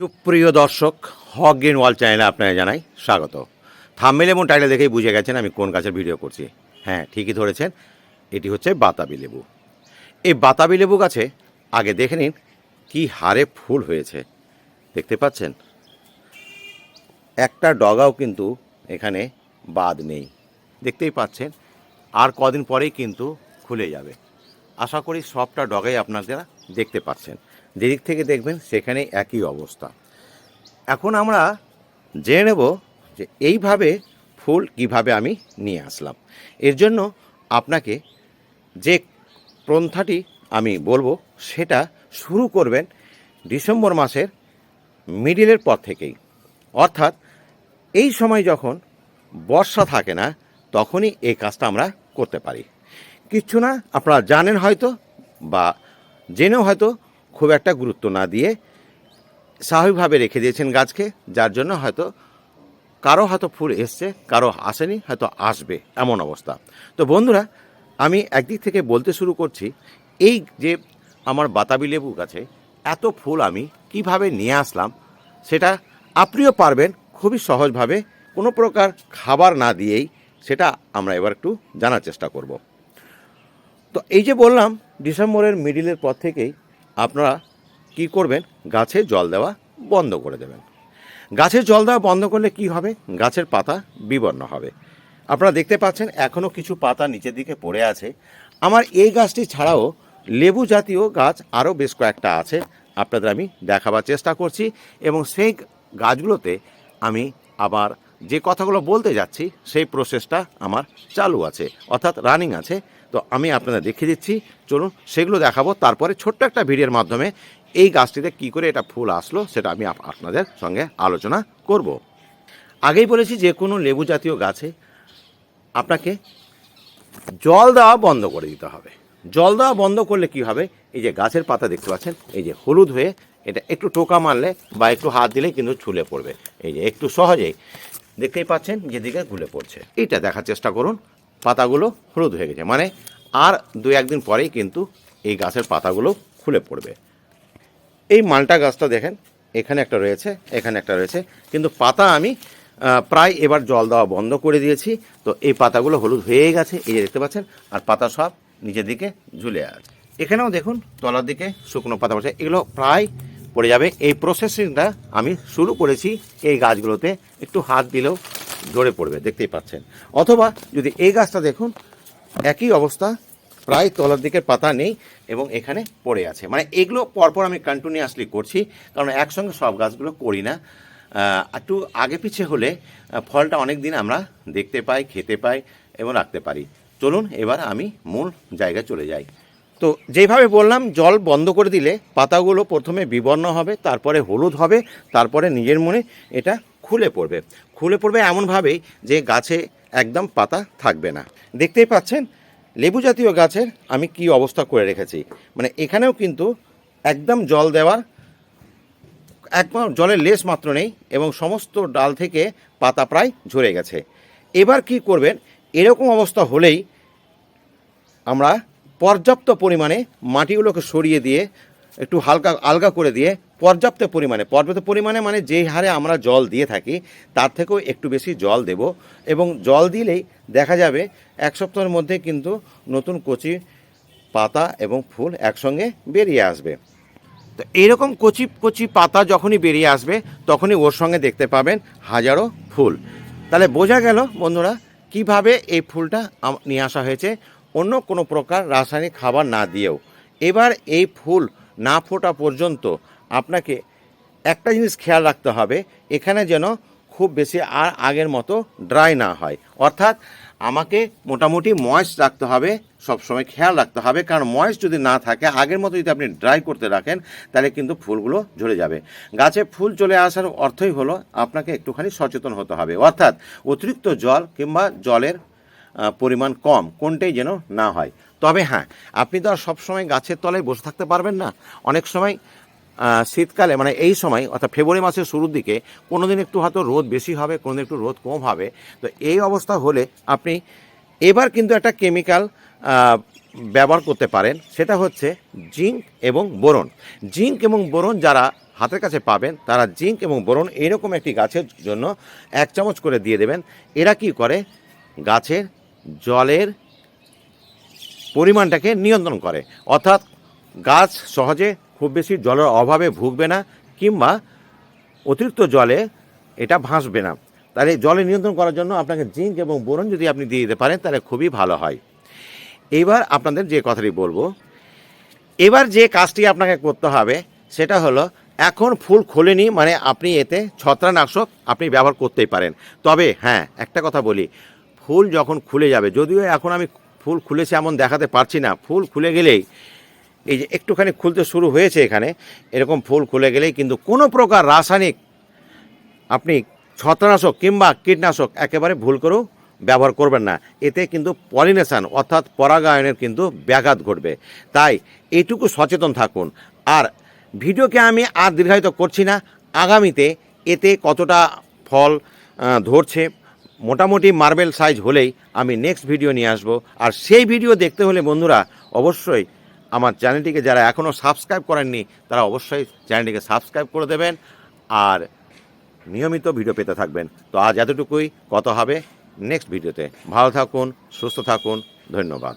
সুপ্রিয় দর্শক, হক গ্রিন ওয়াল চ্যানেলে আপনারা জানাই স্বাগত। থাম্বেল এবং টাইটেল দেখেই বুঝে গেছেন আমি কোন গাছের ভিডিও করছি। হ্যাঁ ঠিকই ধরেছেন, এটি হচ্ছে বাতাবি লেবু। এই বাতাবি লেবু গাছে আগে দেখে নিন কী হারে ফুল হয়েছে। দেখতে পাচ্ছেন? একটা ডগাও কিন্তু এখানে বাদ নেই। দেখতেই পাচ্ছেন, আর কদিন পরেই কিন্তু খুলে যাবে। আশা করি সবটা ডগাই আপনারা দেখতে পাচ্ছেন। যেদিক থেকে দেখবেন সেখানে একই অবস্থা। এখন আমরা জেনে নেব যে এইভাবে ফুল কীভাবে আমি নিয়ে আসলাম। এর জন্য আপনাকে যে পন্থাটি আমি বলব, সেটা শুরু করবেন ডিসেম্বর মাসের মিডিলের পর থেকেই। অর্থাৎ এই সময় যখন বর্ষা থাকে না, তখনই এই কাজটা আমরা করতে পারি। কিচ্ছু না, আপনারা জানেন হয়তো বা জেনেও হয়তো খুব একটা গুরুত্ব না দিয়ে স্বাভাবিকভাবে রেখে দিয়েছেন গাছকে, যার জন্য হয়তো কারও হয়তো ফুল এসছে, কারও আসেনি, হয়তো আসবে এমন অবস্থা। তো বন্ধুরা, আমি একদিক থেকে বলতে শুরু করছি, এই যে আমার বাতাবি লেবু গাছে এত ফুল আমি কীভাবে নিয়ে আসলাম, সেটা আপনিও পারবেন খুবই সহজভাবে, কোনো প্রকার খাবার না দিয়েই সেটা আমরা এবার একটু জানার চেষ্টা করব। তো এই যে বললাম, ডিসেম্বরের মিডিলের পর থেকেই আপনারা কি করবেন? গাছে জল দেওয়া বন্ধ করে দেবেন। গাছে জল দেওয়া বন্ধ করলে কি হবে? গাছের পাতা বিবর্ণ হবে। আপনারা দেখতে পাচ্ছেন এখনও কিছু পাতা নিচের দিকে পড়ে আছে। আমার এই গাছটি ছাড়াও লেবু জাতীয় গাছ আরও বেশ কয়েকটা আছে। আপনাদের আমি দেখাবার চেষ্টা করছি এবং সেই গাছগুলোতে আমি আবার যে কথাগুলো বলতে যাচ্ছি, সেই প্রসেসটা আমার চালু আছে, অর্থাৎ রানিং আছে। তো আমি আপনাদের দেখিয়ে দিচ্ছি, চলুন সেগুলো দেখাবো, তারপরে ছোট্ট একটা ভিডিওর মাধ্যমে এই গাছটিতে কি করে এটা ফুল আসলো, সেটা আমি আপনাদের সঙ্গে আলোচনা করব। আগেই বলেছি যে কোনো লেবু জাতীয় গাছে আপনাকে জল দেওয়া বন্ধ করে দিতে হবে। জল দেওয়া বন্ধ করলে কি হবে? এই যে গাছের পাতা দেখতে পাচ্ছেন, এই যে হলুদ হয়ে এটা একটু টোকা মারলে বা একটু হাত দিলে কিন্তু ছুলে পড়বে। এই যে একটু সহজেই। দেখতেই পাচ্ছেন যেদিকে গুলে পড়ছে। এইটা দেখার চেষ্টা করুন, পাতাগুলো হলুদ হয়ে গেছে। মানে আর দু একদিন পরেই কিন্তু এই গাছের পাতাগুলো খুলে পড়বে। এই মালটা গাছটা দেখেন, এখানে একটা রয়েছে, এখানে একটা রয়েছে। কিন্তু পাতা আমি প্রায় এবার জল দেওয়া বন্ধ করে দিয়েছি। তো এই পাতাগুলো হলুদ হয়ে গেছে, এই যে দেখতে পাচ্ছেন, আর পাতা সব নিচের দিকে ঝুলে আছে। এখানেও দেখুন, তলার দিকে শুকনো পাতা পড়ছে। এগুলো প্রায় পড়ে যাবে। এই প্রসেসিংটা আমি শুরু করেছি এই গাছগুলোতে। একটু হাত দিলেও ঝরে পড়বে, দেখতেই পাচ্ছেন। অথবা যদি এই গাছটা দেখুন, একই অবস্থা, প্রায় তলার দিকে পাতা নেই এবং এখানে পড়ে আছে। মানে এগুলো পরপর আমি কন্টিনিউয়াসলি করছি, কারণ একসঙ্গে সব গাছগুলো করি না। একটু আগে পিছে হলে ফলটা অনেক দিন আমরা দেখতে পাই, খেতে পাই এবং রাখতে পারি। চলুন, এবার আমি মূল জায়গায় চলে যাই। তো যেভাবে বললাম, জল বন্ধ করে দিলে পাতাগুলো প্রথমে বিবর্ণ হবে, তারপরে হলুদ হবে, তারপরে নিজের মনে এটা খুলে পড়বে। খুলে পড়বে এমনভাবেই যে গাছে একদম পাতা থাকবে না। দেখতেই পাচ্ছেন, লেবু জাতীয় গাছের আমি কি অবস্থা করে রেখেছি। মানে এখানেও কিন্তু একদম জল দেওয়ার একবার জলের লেস মাত্র নেই এবং সমস্ত ডাল থেকে পাতা প্রায় ঝরে গেছে। এবার কি করবেন? এরকম অবস্থা হলেই আমরা পর্যাপ্ত পরিমাণে মাটিগুলোকে সরিয়ে দিয়ে, একটু হালকা, আলগা করে দিয়ে পর্যাপ্ত পরিমাণে পর্যাপ্ত পরিমাণে মানে যেই হারে আমরা জল দিয়ে থাকি, তার থেকেও একটু বেশি জল দেব। এবং জল দিলেই দেখা যাবে এক সপ্তাহের মধ্যে কিন্তু নতুন কচি, পাতা এবং ফুল একসঙ্গে বেরিয়ে আসবে। তো এইরকম কচি কচি পাতা যখনই বেরিয়ে আসবে, তখনই ওর সঙ্গে দেখতে পাবেন হাজারো ফুল। তাহলে বোঝা গেল বন্ধুরা, কীভাবে এই ফুলটা নিয়ে আসা হয়েছে। অন্য কোনো প্রকার রাসায়নিক খাবার না দিয়েও। এবার এই ফুল না ফোটা পর্যন্ত আপনাকে একটা জিনিস খেয়াল রাখতে হবে, এখানে যেন খুব বেশি আর আগের মতো ড্রাই না হয়। অর্থাৎ আমাকে মোটামুটি ময়েস্ট রাখতে হবে, সবসময় খেয়াল রাখতে হবে, কারণ ময়েস্ট যদি না থাকে, আগের মতো যদি আপনি ড্রাই করতে রাখেন, তাহলে কিন্তু ফুলগুলো ঝরে যাবে। গাছে ফুল চলে আসার অর্থই হলো, আপনাকে একটুখানি সচেতন হতে হবে। অর্থাৎ অতিরিক্ত জল কিংবা জলের পরিমাণ কম, কোনটাই যেন না হয়। তবে হ্যাঁ আপনি তো আর সবসময় গাছের তলায় বসে থাকতে পারবেন না। অনেক সময় শীতকালে মানে এই সময়, অর্থাৎ ফেব্রুয়ারি মাসের শুরুর দিকে কোনো দিন একটু হয়তো রোদ বেশি হবে কোনো দিন একটু রোদ কম হবে। তো এই অবস্থা হলে আপনি এবার কিন্তু একটা কেমিক্যাল ব্যবহার করতে পারেন। সেটা হচ্ছে জিঙ্ক এবং বোরন। জিঙ্ক এবং বোরন যারা হাতের কাছে পাবেন, তারা জিঙ্ক এবং বোরন এরকম একটি গাছের জন্য এক চামচ করে দিয়ে দেবেন। এরা কি করে? গাছের জলের পরিমাণটাকে নিয়ন্ত্রণ করে। অর্থাৎ গাছ সহজে খুব বেশি জলের অভাবে ভুগবে না, কিংবা অতিরিক্ত জলে এটা ভাসবে না। তাহলে জলে নিয়ন্ত্রণ করার জন্য আপনাকে জিঙ্ক এবং বোরন যদি আপনি দিয়ে দিতে পারেন, তাহলে খুবই ভালো হয়। এইবার আপনাদের যে কথাটি বলব, এবার যে কাজটি আপনাকে করতে হবে, সেটা হলো এখন ফুল খোলেনি মানে আপনি এতে ছত্রাকনাশক আপনি ব্যবহার করতেই পারেন। তবে হ্যাঁ একটা কথা বলি ফুল যখন খুলে যাবে, যদিও এখন আমি ফুল খুলেছে এমন দেখাতে পারছি না, ফুল খুলে গেলেই, এই যে একটুখানি খুলতে শুরু হয়েছে এখানে, এরকম ফুল খুলে গেলেই কিন্তু কোনো প্রকার রাসায়নিক আপনি ছত্রাকনাশক কিংবা কীটনাশক একেবারে ভুল করেও ব্যবহার করবেন না। এতে কিন্তু পলিনেশান অর্থাৎ পরাগায়নের কিন্তু ব্যাঘাত ঘটবে। তাই এইটুকু সচেতন থাকুন। আর ভিডিওকে আমি আর দীর্ঘায়িত করছি না, আগামীতে এতে কতটা ফল ধরছে মোটামুটি মার্বেল সাইজ হলেই আমি নেক্সট ভিডিও নিয়ে আসব। আর সেই ভিডিও দেখতে হলে বন্ধুরা অবশ্যই আমার চ্যানেলটিকে যারা এখনও সাবস্ক্রাইব করেননি, তারা অবশ্যই চ্যানেলটিকে সাবস্ক্রাইব করে দেবেন আর নিয়মিত ভিডিও পেতে থাকবেন। তো আজ এতটুকুই কত হবে নেক্সট ভিডিওতে। ভালো থাকুন, সুস্থ থাকুন, ধন্যবাদ।